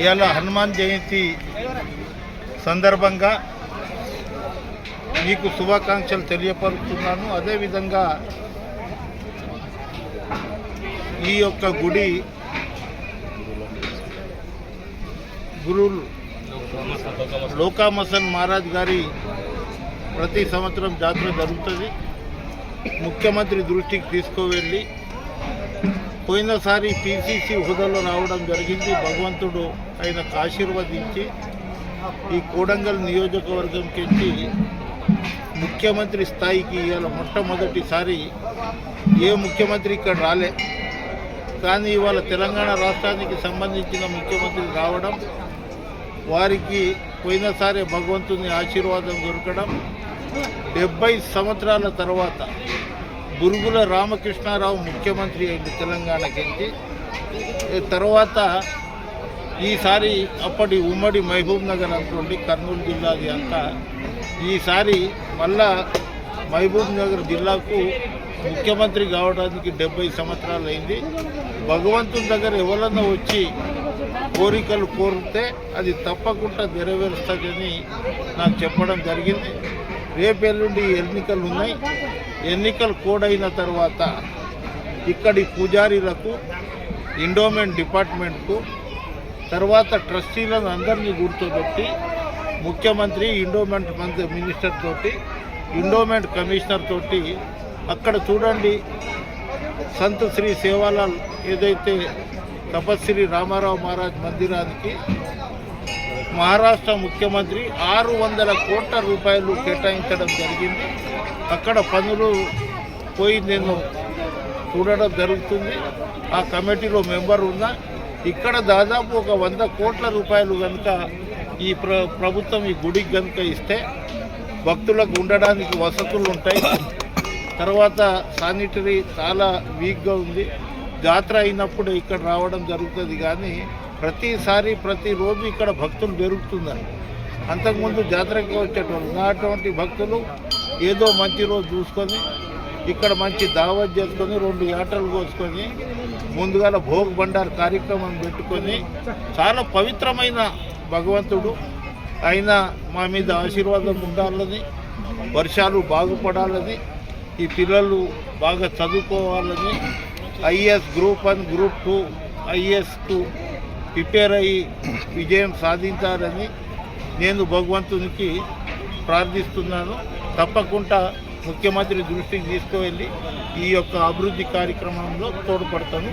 ఇవాళ హనుమాన్ జయంతి సందర్భంగా మీకు శుభాకాంక్షలు తెలియపరుస్తున్నాను. అదేవిధంగా ఈ యొక్క గుడి గురు లోకామసన్ మహారాజ్ గారి ప్రతి సంవత్సరం జాతర జరుగుతుంది. ముఖ్యమంత్రి దృష్టికి తీసుకువెళ్ళి పోయినసారి పిసిసి హోదాలో రావడం జరిగింది. భగవంతుడు ఆయనకు ఆశీర్వదించి ఈ కోడంగల్ నియోజకవర్గంకి ముఖ్యమంత్రి స్థాయికి ఇవాళ మొట్టమొదటిసారి ఏ ముఖ్యమంత్రి ఇక్కడ రాలే. కానీ ఇవాళ తెలంగాణ రాష్ట్రానికి సంబంధించిన ముఖ్యమంత్రి రావడం వారికి పోయినసారి భగవంతుని ఆశీర్వాదం దొరకడం డెబ్బై సంవత్సరాల తర్వాత బురుగుల రామకృష్ణారావు ముఖ్యమంత్రి అయింది తెలంగాణకి తర్వాత ఈసారి అప్పటి ఉమ్మడి మహబూబ్ నగర్ అనుకోండి కర్నూలు జిల్లాది అంతా ఈసారి మళ్ళా మహబూబ్ నగర్ జిల్లాకు ముఖ్యమంత్రి కావడానికి డెబ్బై సంవత్సరాలు అయింది. భగవంతుని దగ్గర ఎవరన్నా వచ్చి కోరికలు కోరితే అది తప్పకుండా నెరవేరుస్తుందని నాకు చెప్పడం జరిగింది. రేపు ఎల్లుండి ఎన్నికలు ఉన్నాయి. ఎన్నికలు కోడైన తర్వాత ఇక్కడి పూజారీలకు ఇండోమెంట్ డిపార్ట్మెంట్కు తర్వాత ట్రస్టీలను అందరినీ గుర్తుపెట్టి ముఖ్యమంత్రి ఇండోమెంట్ మంత్రి మినిస్టర్ తోటి ఇండోమెంట్ కమిషనర్ తోటి అక్కడ చూడండి. సంత్ శ్రీ సేవాలాల్ ఏదైతే తపస్శ్రీ రామారావు మహారాజ్ మందిరానికి మహారాష్ట్ర ముఖ్యమంత్రి ఆరు వందల కోట్ల రూపాయలు కేటాయించడం జరిగింది. అక్కడ పనులు పోయి నేను చూడడం జరుగుతుంది. ఆ కమిటీలో మెంబర్ ఉన్నా ఇక్కడ దాదాపు ఒక వంద కోట్ల రూపాయలు కనుక ఈ ప్ర ప్రభుత్వం ఈ గుడికి కనుక ఇస్తే భక్తులకు ఉండడానికి వసతులు ఉంటాయి. తర్వాత శానిటరీ చాలా వీక్గా ఉంది. జాతర అయినప్పుడు ఇక్కడ రావడం జరుగుతుంది కానీ ప్రతిసారి ప్రతిరోజు ఇక్కడ భక్తులు పెరుగుతున్నారు అంతకుముందు జాతరకి వచ్చేటువంటి ఉన్నటువంటి అటువంటి భక్తులు ఏదో మంచి రోజు చూసుకొని ఇక్కడ మంచి దావత్ చేసుకొని రెండు ఆటలు కోసుకొని ముందుగాల భోగ్ బండార్ కార్యక్రమం పెట్టుకొని చాలా పవిత్రమైన భగవంతుడు. ఆయన మా మీద ఆశీర్వాదం ఉండాలని వర్షాలు బాగుపడాలని ఈ పిల్లలు బాగా చదువుకోవాలని IAS group one group two ఐఏఎస్కు prepare అయ్యి విజయం సాధించాలని నేను భగవంతునికి ప్రార్థిస్తున్నాను. తప్పకుండా ముఖ్యమంత్రి దృష్టికి తీసుకువెళ్ళి ఈ యొక్క అభివృద్ధి కార్యక్రమంలో తోడ్పడతాను.